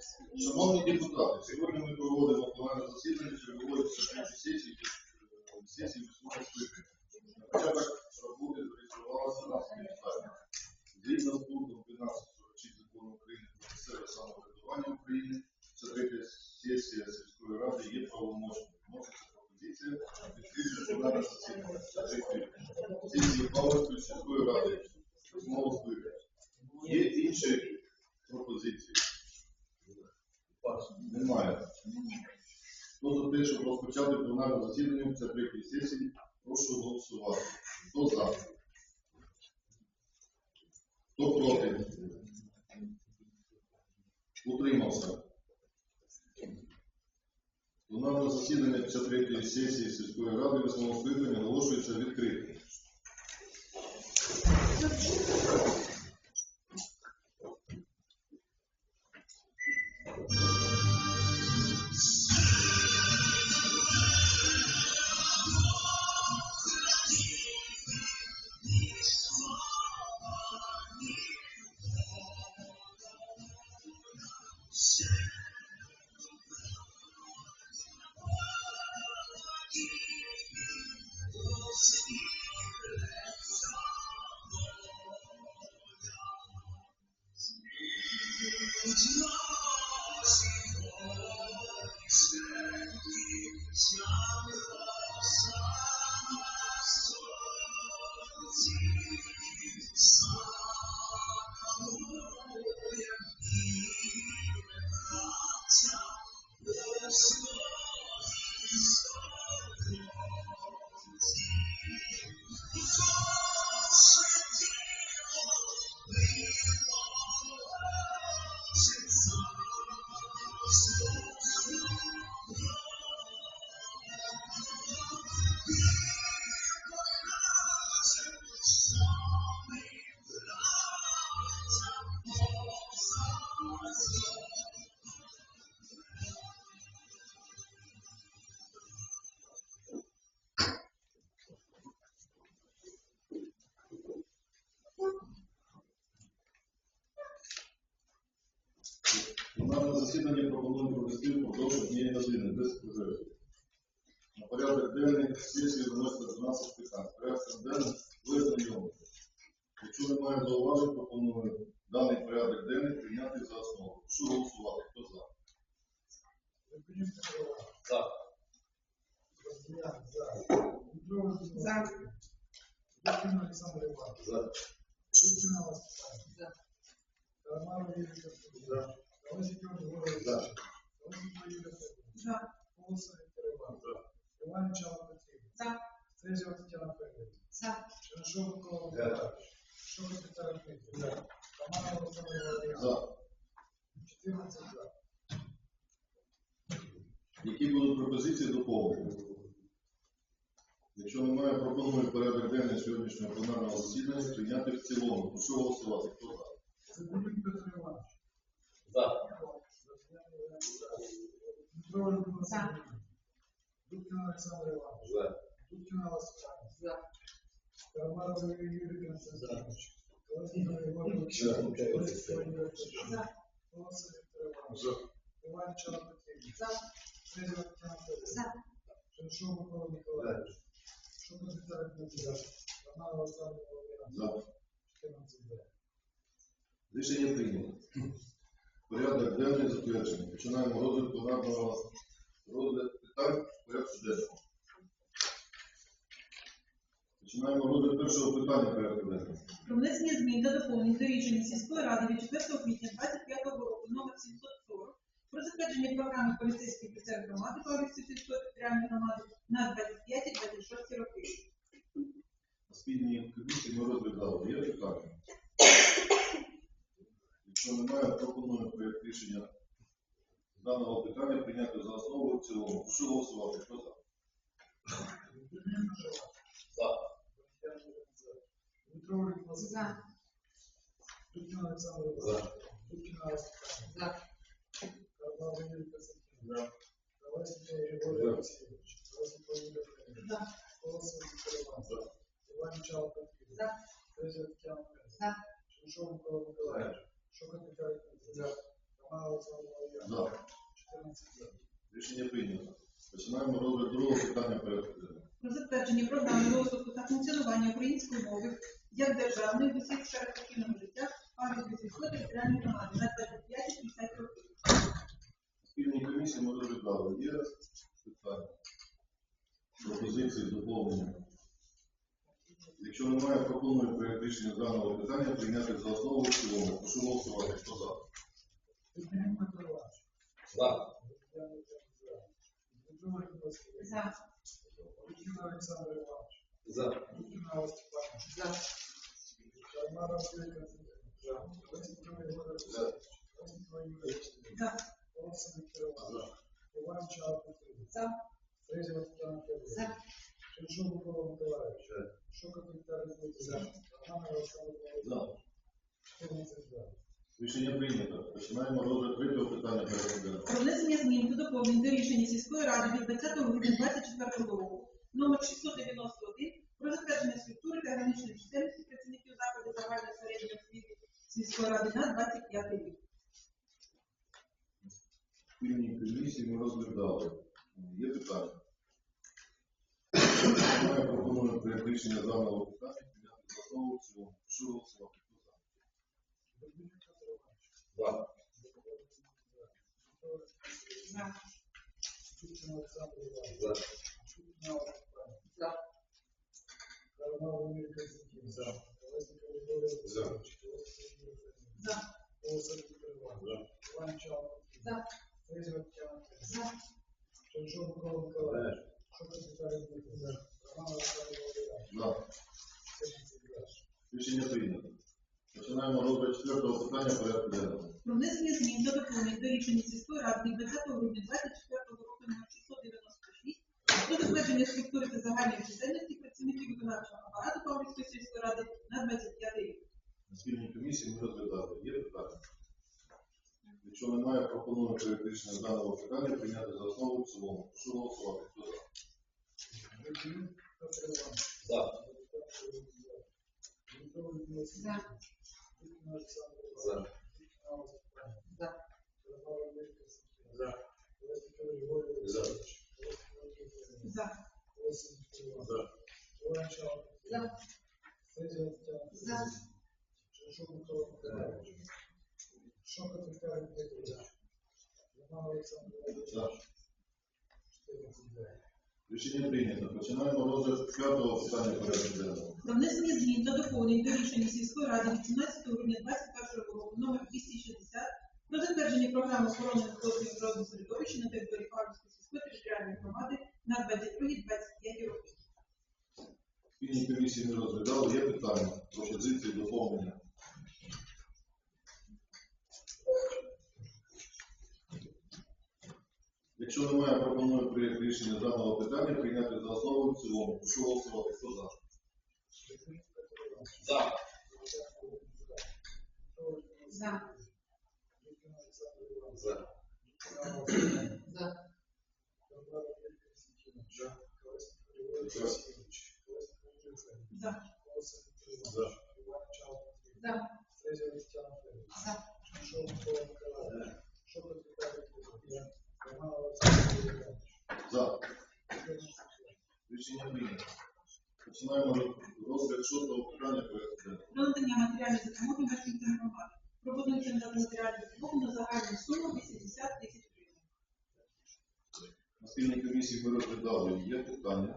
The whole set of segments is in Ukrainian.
Шановні депутати, сьогодні ми проводимо пленарне засідання чергової третьої сесії сесії восьмого скликання. На початок роботи зареєструвалося нас депутатів. Згідно з пунктом 1246 закону України про місцеве самоврядування України, це третя сесія сільської ради є правомочною. Вноситься пропозиція відкрити пленарне засідання. Сесії Павловської сільської ради восьмого скликання. Є інші пропозиції? Немає. Хто за те, щоб розпочати пленарне засідання це третьої сесії, прошу голосувати. Хто за? Хто проти? Утримався. Пленарне засідання 53-ї сесії сільської ради восьмого скликання оголошується відкритим. Засідання пропонуємо провести впродовж однієї години без перерви. На порядок денний сесії виноситься 12 питань. Порядок денний ви ознайомлені. Якщо немає зауважень, пропоную даний порядок денний прийняти за основу. Що голосувати? Хто за? За. За. За. За. Григорович. За. Колесник Юрій Петрович. За. Голосов Віктор Іванович. Іван Чалова Петрівна. За. Тетяна Федорівна. Чернишов Микола Миколаївич. Шома Петра Дмитрівна. Романов Олександр Володимирович. 14 за. Які будуть пропозиції доповнення? Якщо немає, пропоную порядок денний сьогоднішнього пленарного засідання прийняти в цілому. Прошу голосувати. Хто за? Цибулюк Петро Іванович. За. Дмитро Людмила За. Сергіївна. Дубкіна Олександр Іванович. За. Дубкіна Василь. За. Карамаров Юрій Константинович. Ігор Григорович. За. Голосов Віктор Іванович. За. Іван Чалова Петрівна. За. Стрезова Тетяна За. Чернишов Микола Миколаївич. Шома Петра Дмитрівна. Романов Олександр Володимирович. За. 14 за. Рішення прийнято. Порядок денний затверджений. Починаємо розгляд пленарного розгляд питань порядку денного. Починаємо розгляд першого питання порядку денного. Про внесення змін та доповнень до рішення сільської ради від 4 квітня 25 року номер 740 про затвердження програми поліцейських офіцерів громади Павлівської сільської територіальної громади цілому. Прошу голосувати. Хто за? За. Дмитро Олександрович. За. Дубкіна Олександрович. За. Дубкіна Олександрович. За. Карла Валерій Касаків. За. Давайте Григорій Олексійович. Давайте Павліна Кремль. За. Колосов Карман. За. Іван Чалка. За. Федір Тянка. За. Шушов Микола Миколаївич. Шукати Карпів. За. Роман Олександрович. За. 14 за. Рішення прийнято. Починаємо розгляд другого питання порядку денного. Про затвердження програми розвитку та функціонування української мови як державної в усіх сферах суспільного життя Павлівської сільської територіальної громади на 25-50 років. Спільній комісії ми розглядали. Є питання? Пропозиції, доповнення? Якщо немає, пропоную проект рішення даного питання прийняти за основу в цілому. Прошу голосувати. Хто за? За. Вікіна Олександра Івановича. За. Вікіна Олександра За. Жадна Василь За. Олександра Ігоревич. За. Олександра Ігоревич. За. Олександра Ігоревич. За. Іванча Абутин. За. Фрезі Микола Миколаївич. За. Шукат За. Роман Олександр За. 14 за. Рішення прийнято. Починаємо розгляд третього питання порядку. Про внесення змін та доповнень до рішення сільської ради від 20 грудня 2024 року номер 691 про затвердження структури та граничної чисельності працівників закладів загальної середньої освіти сільської ради на 25 рік. Спільній комісії ми розглядали. Є питання? Немає, пропоную проект рішення даного питання прийняти за основу. Прошу голосувати. Хто за? За. За. За. За. За. За. Рішення прийнято. Починаємо розгляд четвертого питання порядку денного. Про внесення змін та доповнень до рішення сільської ради 20 грудня 2024 року номер 696 про затвердження структури та загальної чисельності працівників виконавчого апарату Павлівської сільської ради на 25 рік. На спільній комісії ми розглядали. Є питання? Якщо немає, пропоную проект рішення даного питання прийняти за основу в цілому. Прошу голосувати. Хто за? За. За. За. За. За. За. Олександрович. За. За. За. За. Шока Віталій Дмитрович. Роман Олександр Володимирович. За. 14 за. Рішення прийнято. Починаємо розгляд п'ятого питання порядку денного. Про внесення змін та доповнень до рішення сільської ради від 17 грудня 2021 року номер 260 про затвердження програми охорони навколишнього природного середовища на території Харківської сільської територіальної громади на 22-25 роки. Спільні комісії ми розглядали. Є питання, пропозиції, доповнення. Якщо немає, пропоную проєкт рішення даного питання прийняти за основу в цілому. Прошу голосувати. Хто за? За. За. За. За. За. За. За. За. За. 6-го питання порядку денного. До надання матеріальної допомоги мешканцям громади. Пропонується надати матеріальну допомогу на загальну суму 80 тисяч гривень. На спільній комісії ми розглядали, є питання.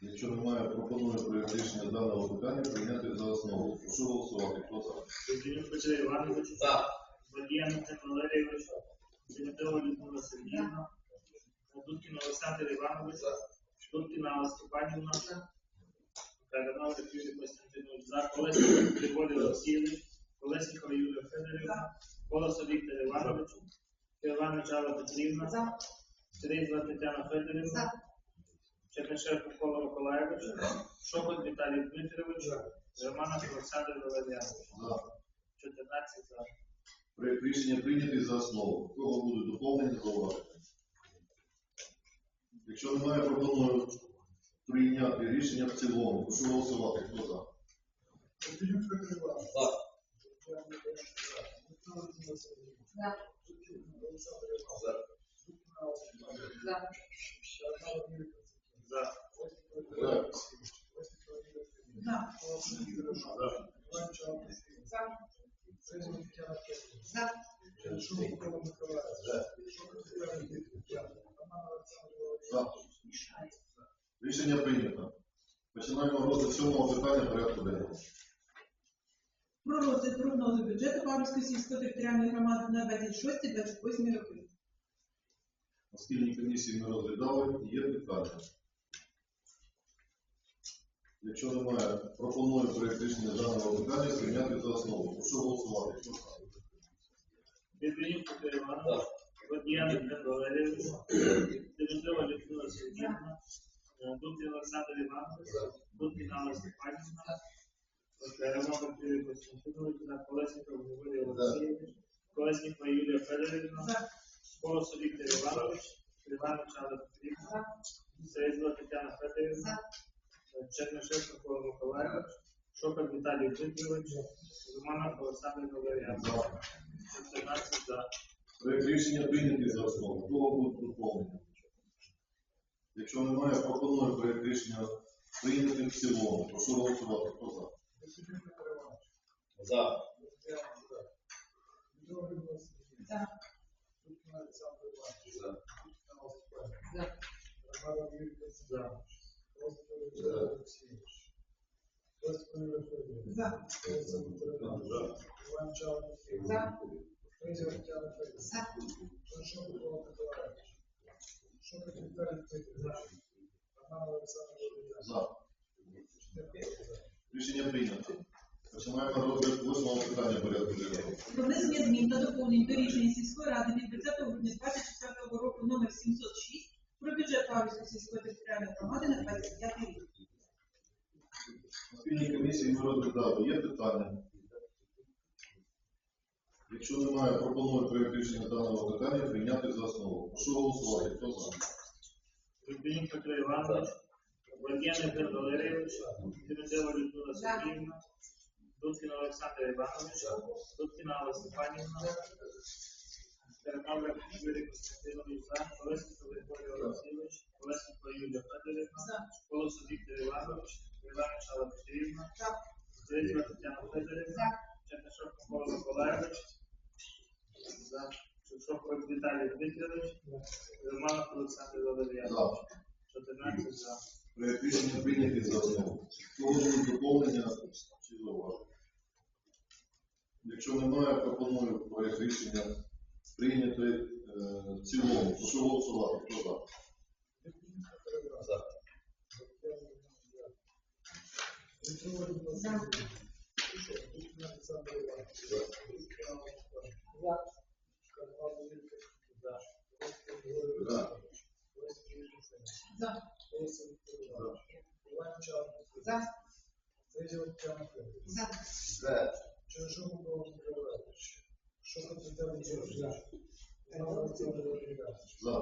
Якщо немає, пропоную проєкт рішення даного питання прийняти за основу. Прошу голосувати. Хто за? Кузьмін Петро Іванович. За. Бадіян Валерійович. Демидова Людмила Сергіївна. Дудкін Олександр Іванович. За. Штуркіна Алла Степанівна, Каранов Юрій Костянтинович, за Колесников Григорій Олексійович, Колесникова Юлія Федорівна, Колосов Віктор Іванович, Іванович Алла Петрівна, За. Тетяна Федорівна, Чернишев Микола Миколаївич, Шопот Віталій Дмитрович, Романов Олександр Валерійович. За. 14 за. Проєкт рішення прийнятий за основу. Кого будуть доповнення, зауваження? Якщо немає, пропоную прийняти рішення в цілому. Прошу голосувати. Хто за? За. За. Дудкін Олександр Іванович. За. За. За. Рішення прийнято. Починаємо розгляд сьомого питання порядку денного. Про розгляд прогнозу бюджету Павлівської сільської територіальної громади на 26-28 роки. Оскільки комісії ми розглядали, є питання. Якщо немає, пропоную проєкт рішення даного питання прийняти за основу. Прошу голосувати. За? Дмитрієв Іванович. Дудкін Олександр Іванович. Дудкіна Алла Степанівна. Роман Юрій Костянтинович. Колесніков Григорій Олексійович. Колеснікова Юлія Федорівна. За. Колосов Віктор Іванович. Іванович Алла Петрівна. Середова Тетяна Федорівна. Чернишев Микола Миколаївич. Шокер Віталій Дмитрович. Романов Олександр Валерійович. 14 за. Проєкт рішення прийнятий за основу. Кого будуть доповнення? Якщо немає, пропоную проєкт рішення прийняти в цілому. Прошу голосувати. Хто за? За. За. За. За. За. За. За. Рішення прийнято. Починаємо розгляд восьмого питання порядку денного. Про внесення змін та доповнень до рішення сільської ради від 20 грудня 2024 року номер 706 про бюджет Павлівської сільської територіальної громади на 25 рік. Спільній комісії ми розглядали. Є питання? Якщо немає, пропоную проєкт рішення даного питання прийняти за основу. Прошу голосувати. Хто за? Дмитрієв Петро Іванович. Водіян Євген Валерійович. Дементова Людмила Сергіївна. Дудкін Олександр Іванович. Дудкіна Алла Степанівна. Роман Юрій Костянтинович. За. Григорій Олексійович. Колеснікова Юлія Федорівна. Колосов Віктор Іванович. Іванович Алла Петрівна. За. Тетяна Федорівна. Чернишов Микола Миколаївич. За. Шушов Віталій Дмитрович. Романов Олександр Валерійович. За. 14 за. Проєкт рішення прийнятий за основу. Кого доповнення чи зауваження? Якщо немає, пропоную проєкт рішення прийняти е, в цілому. Прошу голосувати. Хто за? За. За. Сергіївна. Дудкін Олександр Іванович. Дудкіна Алла Степанівна. За. Роман Юрій Константинович. За. Осипов Ігор За. Олексійович. Осипов Юрій Константинович. За. Анна Петрівна. За. Цезів За. За. Чернишов Микола Миколаївич. Шокер Тетяна Федорівна. Роман Володимирович. За.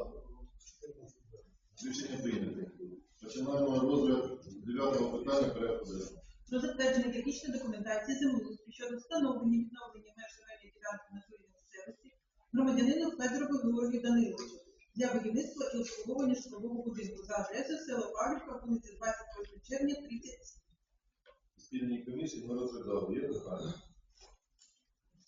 за. Рішення прийнято. Починаємо розгляд дев'ятого питання порядку денного. Про затвердження технічної документації землеустрою щодо встановлення відновлення меж земельної ділянки на території місцевості громадянину Федорову Георгію Даниловичу для будівництва і обслуговування житлового будинку за адресою село Павлівка, вулиця 28 червня, 30. Спільній комісії ми розглядали. Є питання?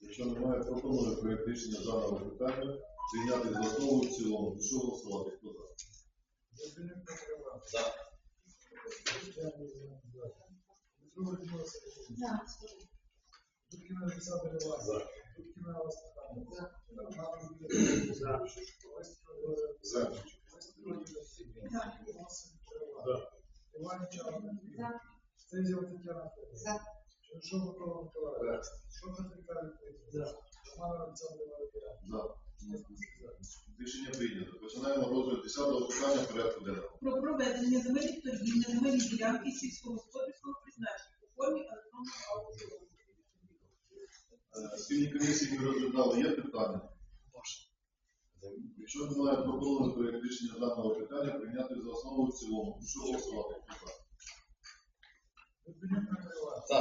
Якщо немає, пропоную проєкт рішення даного питання прийняти за основу в цілому. Прошу голосувати. Хто за? Іванович. За. За. Дмитро За. Дудкін Олександр Іванович. За. Дудкіна Алла Степанівна. За. Роман Юрій За. Осипов Ігор За. Осипов Юрій Константинович. За. Колосов Віктор Іванович. Іванчук Анна Петрівна. За. Цезів Тетяна Федорівна. За. Чернишов Микола Миколаївич. Шокер Віталій Дмитрович. Роман Олександр Володимирович. За. 14 за. Рішення прийнято. Починаємо розгляд десятого питання порядку денного. Про проведення земельних торгів на земельні ділянки сільськогосподарського призначення у формі електронного аукціону. Е, Спільні комісії ми розглядали. Є питання? Якщо немає, пропоную проєкт рішення даного питання прийняти за основу в цілому. Прошу голосувати. Хто за? За.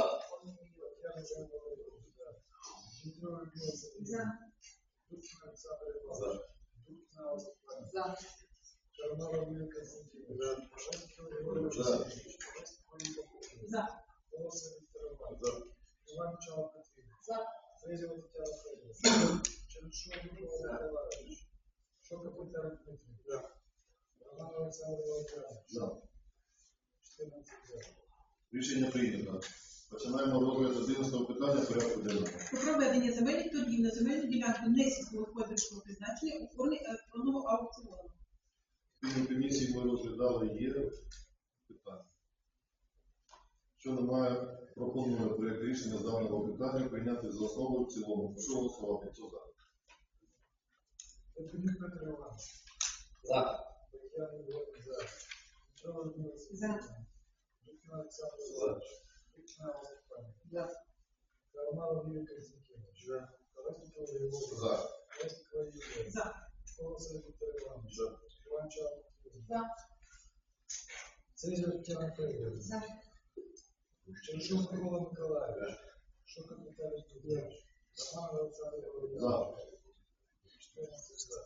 За. За. За. За. Шевченко Григорій За. Васильович. Шевченко Ігор За. За. За. Федєва Тетяна Федорівна. Чернишов Микола Миколаївич. Шока Тетяна Дмитрівна. Роман Олександр Володимирович. За. 14 за. Рішення прийнято. Починаємо розгляд 11 питання порядку денного. Про проведення земельних торгів на земельну ділянку не сільськогосподарського призначення у формі електронного аукціону. Спільну комісії ми розглядали є питання. Що немає, пропоную проєкт рішення з даного питання прийняти за основу в цілому. Прошу голосувати. Хто за? Петрюк Петро Іванович. За. Тетяна Григорівна за. Петрова Людмила За. Сергіївна. Дудкина Олександр За. Іванович. Алла Степанівна. За. Карнава Юрій Константинович. За. Тарасенко Григорій. За. Лесенко Юрій. За. Волосин Віктор Іванович. За. Іванчова Петрівна. За. Тетяна Федорівна. За. Чернишов Микола Миколаївич. Шока Тетяна Дмитрівна. Роман Олександр. Володимирович. 14 за.